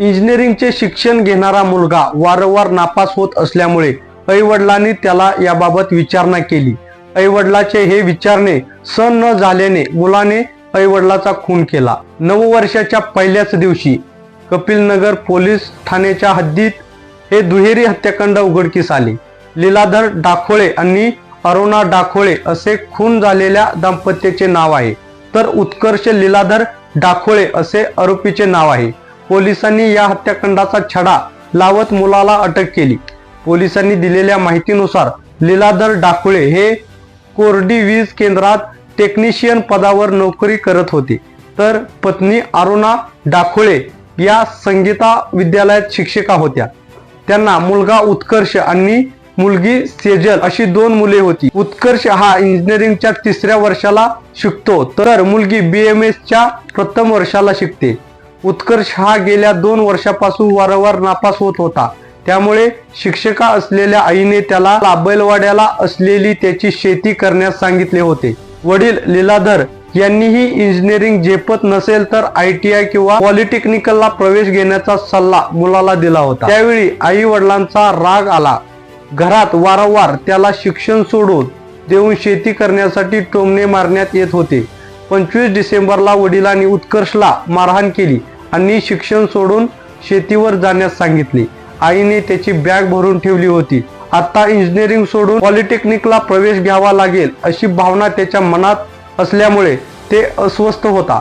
इंजिनिअरिंगचे शिक्षण घेणारा मुलगा वारंवार नापास होत असल्यामुळे आईवडिलांनी त्याला याबाबत विचारणा केली. आईवडिलाचे हे विचारणे सण न झाल्याने मुलाने आईवडिलाचा खून केला. नववर्षाच्या पहिल्याच दिवशी कपिलनगर पोलीस ठाण्याच्या हद्दीत हे दुहेरी हत्याकांड उघडकीस आले. लीलाधर डाखोळे आणि अरुणा डाखोळे असे खून झालेल्या दाम्पत्याचे नाव आहे. तर उत्कर्ष लीलाधर डाखोळे असे आरोपीचे नाव आहे. पोलिसांनी या हत्याकांडाचा छडा लावत मुलाला अटक केली. पोलिसांनी दिलेल्या माहितीनुसार लीलाधर डाकुळे हे कोरडी वीज केंद्रात टेक्निशियन पदावर नोकरी करत होते. तर पत्नी अरुणा डाकुळे या संगीता विद्यालयात शिक्षिका होत्या. त्यांना मुलगा उत्कर्ष आणि मुलगी सेजल अशी दोन मुले होती. उत्कर्ष हा इंजिनिअरिंगच्या तिसऱ्या वर्षाला शिकतो तर मुलगी बी एम एसच्या प्रथम वर्षाला शिकते. उत्कर्ष हा गेल्या दोन वर्षापासून वारंवार नापास होत होता. त्यामुळे शिक्षिका असलेल्या आईने त्याला बैलवाड्याला असलेली त्याची शेती करण्यास सांगितले होते. वडील लीलाधर यांनीही इंजिनिअरिंग झेपत नसेल तर आय टी आय किंवा पॉलिटेक्निकलला प्रवेश घेण्याचा सल्ला मुलाला दिला होता. त्यावेळी आई वडिलांचा राग आला. घरात वारंवार त्याला शिक्षण सोडून देऊन शेती करण्यासाठी टोमणे मारण्यात येत होते. पंचवीस डिसेंबरला वडिलांनी उत्कर्षला मारहाण केली. आणि शिक्षण सोडून शेतीवर जाण्यास सांगितले. आईने त्याची बॅग भरून ठेवली होती. आता इंजिनिअरिंग सोडून पॉलिटेक्निकला प्रवेश घ्यावा लागेल अशी भावना त्याच्या मनात असल्यामुळे ते अस्वस्थ होता.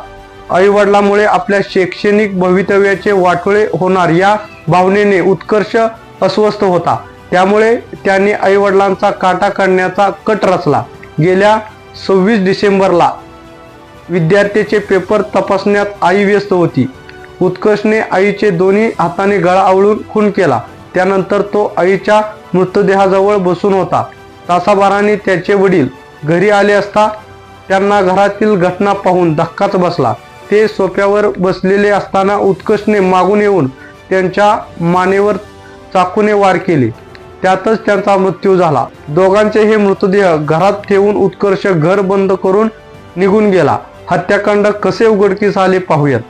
आईवडिलामुळे आपल्या शैक्षणिक भवितव्याचे वाटोळे होणार या भावनेने उत्कर्ष अस्वस्थ होता. त्यामुळे त्याने आईवडिलांचा काटा काढण्याचा कट रचला. गेल्या सव्वीस डिसेंबरला विद्यार्थ्याचे पेपर तपासण्यात आई व्यस्त होती. उत्कर्षने आईचे दोन्ही हाताने गळा आवळून खून केला. त्यानंतर तो आईच्या मृतदेहाजवळ बसून होता. तासाभराने त्याचे वडील घरी आले असता त्यांना घरातील घटना पाहून धक्काच बसला. ते सोप्यावर बसलेले असताना उत्कर्षने मागून येऊन त्यांच्या मानेवर चाकूने वार केले. त्यातच त्यांचा मृत्यू झाला. दोघांचे हे मृतदेह घरात ठेवून उत्कर्ष घर बंद करून निघून गेला. हत्याकांड कसे उघडकीस आले पाहूयात.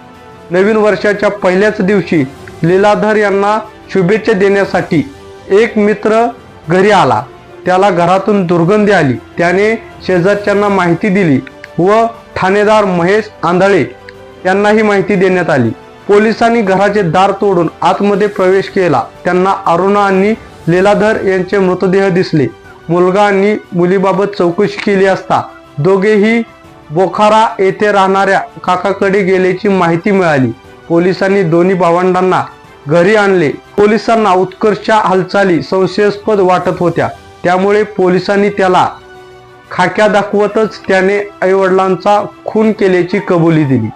नवीन वर्षाच्या पहिल्याच दिवशी लीलाधर यांना शुभेच्छा देण्यासाठी एक मित्र घरी आला. त्याला घरातून दुर्गंधी आली. त्याने शेजारच्यांना माहिती दिली व ठाणेदार महेश आंधळे यांनाही माहिती देण्यात आली. पोलिसांनी घराचे दार तोडून आतमध्ये प्रवेश केला. त्यांना अरुणा आणि लीलाधर यांचे मृतदेह दिसले. मुलगा आणि मुलीबाबत चौकशी केली असता दोघेही बोखारा येथे राहणाऱ्या काकाकडे गेल्याची माहिती मिळाली. पोलिसांनी दोन्ही भावंडांना घरी आणले. पोलिसांना उत्कर्षच्या हालचाली संशयास्पद वाटत होत्या. त्यामुळे पोलिसांनी त्याला खाक्या दाखवतच त्याने आईवडिलांचा खून केल्याची कबुली दिली.